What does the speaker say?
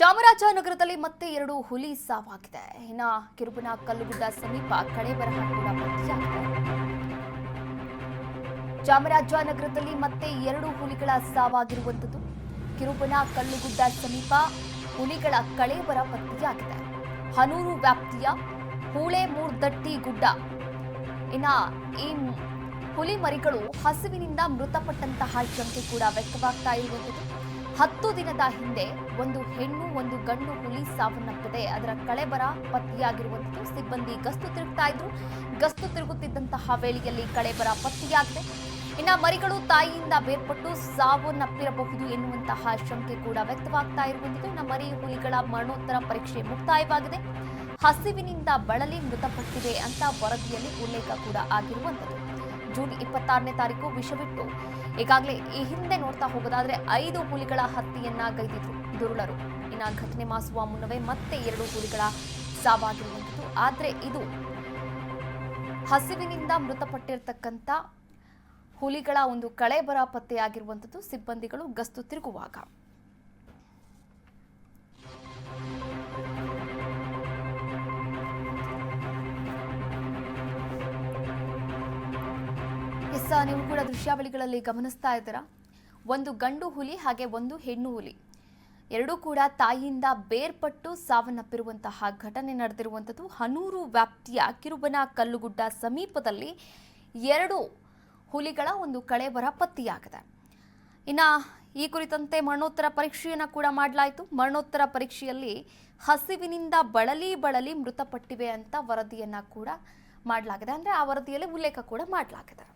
ಚಾಮರಾಜನಗರದಲ್ಲಿ ಮತ್ತೆ ಎರಡು ಹುಲಿ ಸಾವಾಗಿದೆ. ಇನ್ನ ಕಿರುಬನ ಕಲ್ಲುಗುಡ್ಡ ಸಮೀಪ ಕೂಡ ಪತ್ತೆಯಾಗಿದೆ ಚಾಮರಾಜನಗರದಲ್ಲಿ ಮತ್ತೆ ಎರಡು ಹುಲಿಗಳ ಸಾವಾಗಿರುವಂಥದ್ದು. ಕಿರುಬನ ಕಲ್ಲುಗುಡ್ಡ ಸಮೀಪ ಹುಲಿಗಳ ಕಳೇಬರ ಪತ್ತೆಯಾಗಿದೆ ಹನೂರು ವ್ಯಾಪ್ತಿಯ ಹೂಳೆ ಮೂರ್ದಟ್ಟಿ ಗುಡ್ಡ. ಇನ್ನ ಈ ಹುಲಿ ಮರಿಗಳು ಹಸಿವಿನಿಂದ ಮೃತಪಟ್ಟಂತಹ ಶಂಕೆ ಕೂಡ ವ್ಯಕ್ತವಾಗ್ತಾ ಇರುವಂಥದ್ದು. ಹತ್ತು ದಿನದ ಹಿಂದೆ ಒಂದು ಹೆಣ್ಣು, ಒಂದು ಗಂಡು ಹುಲಿ ಸಾವನ್ನಪ್ಪಿದೆ ಅದರ ಕಳೆಬರ ಪತ್ತೆಯಾಗಿರುವಂಥದ್ದು. ಸಿಬ್ಬಂದಿ ಗಸ್ತು ತಿರುಗ್ತಾ ಇದ್ರು. ಗಸ್ತು ತಿರುಗುತ್ತಿದ್ದಂತಹ ವೇಳೆಯಲ್ಲಿ ಕಳೆಬರ ಪತ್ತೆಯಾಗಿದೆ. ಇನ್ನ ಮರಿಗಳು ತಾಯಿಯಿಂದ ಬೇರ್ಪಟ್ಟು ಸಾವನ್ನಪ್ಪಿರಬಹುದು ಎನ್ನುವಂತಹ ಶಂಕೆ ಕೂಡ ವ್ಯಕ್ತವಾಗ್ತಾ ಇರುವಂಥದ್ದು. ಇನ್ನ ಮರಿ ಹುಲಿಗಳ ಮರಣೋತ್ತರ ಪರೀಕ್ಷೆ ಮುಕ್ತಾಯವಾಗಿದೆ. ಹಸಿವಿನಿಂದ ಬಳಲಿ ಮೃತಪಟ್ಟಿದೆ ಅಂತ ವರದಿಯಲ್ಲಿ ಉಲ್ಲೇಖ ಕೂಡ ಆಗಿರುವಂಥದ್ದು. ಜೂನ್ ಇಪ್ಪತ್ತಾರನೇ ತಾರೀಕು ವಿಷವಿಟ್ಟು. ಈಗಾಗಲೇ ಈ ಹಿಂದೆ ನೋಡ್ತಾ ಹೋಗೋದಾದ್ರೆ ಐದು ಹುಲಿಗಳ ಹತ್ಯೆಯನ್ನ ಗೈದಿದ್ರು ದುರುಳರು. ಇನ್ನ ಘಟನೆ ಮಾಸುವ ಮುನ್ನವೇ ಮತ್ತೆ ಎರಡು ಹುಲಿಗಳ ಸಾವಾಗಿರುವಂಥದ್ದು. ಆದ್ರೆ ಇದು ಹಸಿವಿನಿಂದ ಮೃತಪಟ್ಟಿರ್ತಕ್ಕಂಥ ಹುಲಿಗಳ ಒಂದು ಕಳೆಬರ ಪತ್ತೆಯಾಗಿರುವಂಥದ್ದು ಸಿಬ್ಬಂದಿಗಳು ಗಸ್ತು ತಿರುಗುವಾಗ. ನೀವು ಕೂಡ ದೃಶ್ಯಾವಳಿಗಳಲ್ಲಿ ಗಮನಿಸ್ತಾ ಇದ್ದೀರಾ? ಒಂದು ಗಂಡು ಹುಲಿ ಹಾಗೆ ಒಂದು ಹೆಣ್ಣು ಹುಲಿ. ಎರಡೂ ಕೂಡ ತಾಯಿಯಿಂದ ಬೇರ್ಪಟ್ಟು ಸಾವನ್ನಪ್ಪಿರುವಂತಹ ಘಟನೆ ನಡೆದಿರುವಂಥದ್ದು. ಹನೂರು ವ್ಯಾಪ್ತಿಯ ಕಿರುಬನ ಕಲ್ಲುಗುಡ್ಡ ಸಮೀಪದಲ್ಲಿ ಎರಡು ಹುಲಿಗಳ ಒಂದು ಕಳೆವರ ಪತ್ತೆಯಾಗಿದೆ. ಇನ್ನು ಈ ಕುರಿತಂತೆ ಮರಣೋತ್ತರ ಪರೀಕ್ಷೆಯನ್ನು ಕೂಡ ಮಾಡಲಾಯಿತು. ಮರಣೋತ್ತರ ಪರೀಕ್ಷೆಯಲ್ಲಿ ಹಸಿವಿನಿಂದ ಬಳಲಿ ಬಳಲಿ ಮೃತಪಟ್ಟಿವೆ ಅಂತ ವರದಿಯನ್ನು ಕೂಡ ಮಾಡಲಾಗಿದೆ. ಅಂದರೆ ಆ ವರದಿಯಲ್ಲಿ ಉಲ್ಲೇಖ ಕೂಡ ಮಾಡಲಾಗಿದೆ.